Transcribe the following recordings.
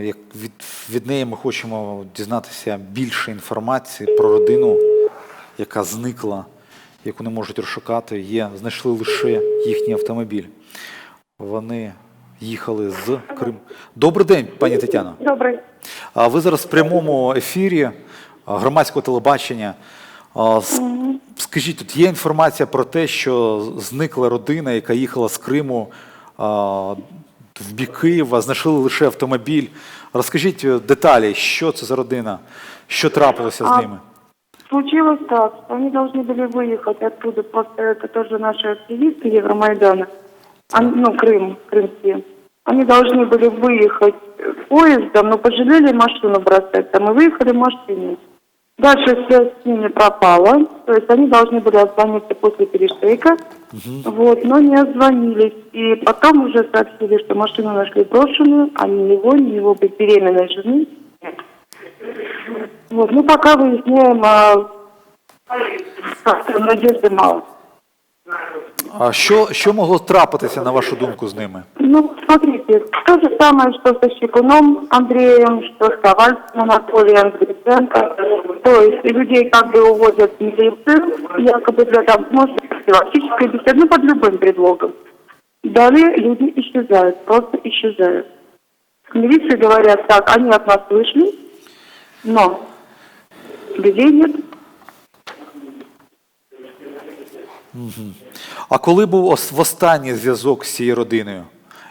як від, від неї ми хочемо дізнатися більше інформації про родину, яка зникла, яку не можуть розшукати. Є, знайшли лише їхній автомобіль. Вони їхали з Крим. Добрий день, пані Тетяно. Добрий. А ви зараз в прямому ефірі громадського телебачення. Скажіть, тут є інформація про те, що зникла родина, яка їхала з Криму в бік Києва, знайшли лише автомобіль. Розкажіть е, деталі, що це за родина, що трапилося з А, ними. Случилось так, что они должны были выехать оттуда, просто это тоже наши активисты Евромайдана, Они- ну, Крым, крымские. Они должны были выехать э, поездом, но пожалели машину бросать, там и выехали в машине. Дальше связь с ними пропала, то есть они должны были отзвониться после перешейка, вот, но не отзвонились. И потом уже сообщили, что машину нашли брошенную, а ни его, ни его беременной жены нет. Вот, ну пока выясняем, а, как-то надежды мало. А що, що могло трапитися, на вашу думку, з ними? Ну, смотрите, то же самое, что со Щекуном Андреем, что с Ковальским Анатолием Гриценко. То есть людей как бы увозят в милицию, якобы для там, может, профилактической беседы, ну, под любым предлогом. Далее люди исчезают, просто исчезают. В милиции говорят так, они от нас вышли, но людей нет. А коли був ос- востанній зв'язок з цією родиною?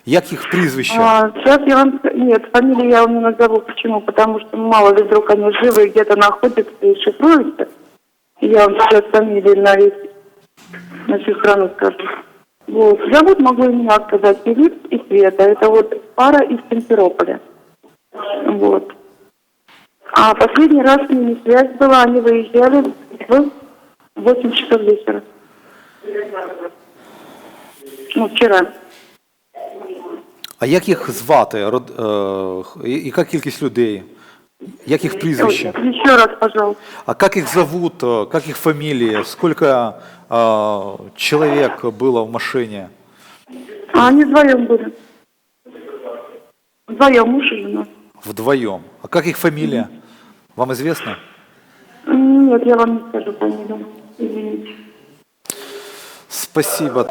Як їх прізвище? А, сейчас я вам... Нет, фамилию я вам не назову. Почему? Потому что мало ли вдруг они живы и где-то находятся и шифруются. И Я вам сейчас фамилии на весь, на всю страну скажу. Вот. Зовут могу имена сказать Филипп и Света. Это вот пара из Симферополя. Вот. А последний раз с ними связь была, они выезжали в 8 часов вечера. Ну, вчера. А як їх звати? Род- е, х- яка кількість людей? Як їх прізвище? Еще раз, пожалуйста. А как их зовут, э, как их фамилии, сколько э, человек было в машине? А они вдвоем были. Вдвоем муж и жена. Вдвоем. А как их фамилия? Вам известно? Нет, я вам не скажу фамилию. Извините. Спасибо.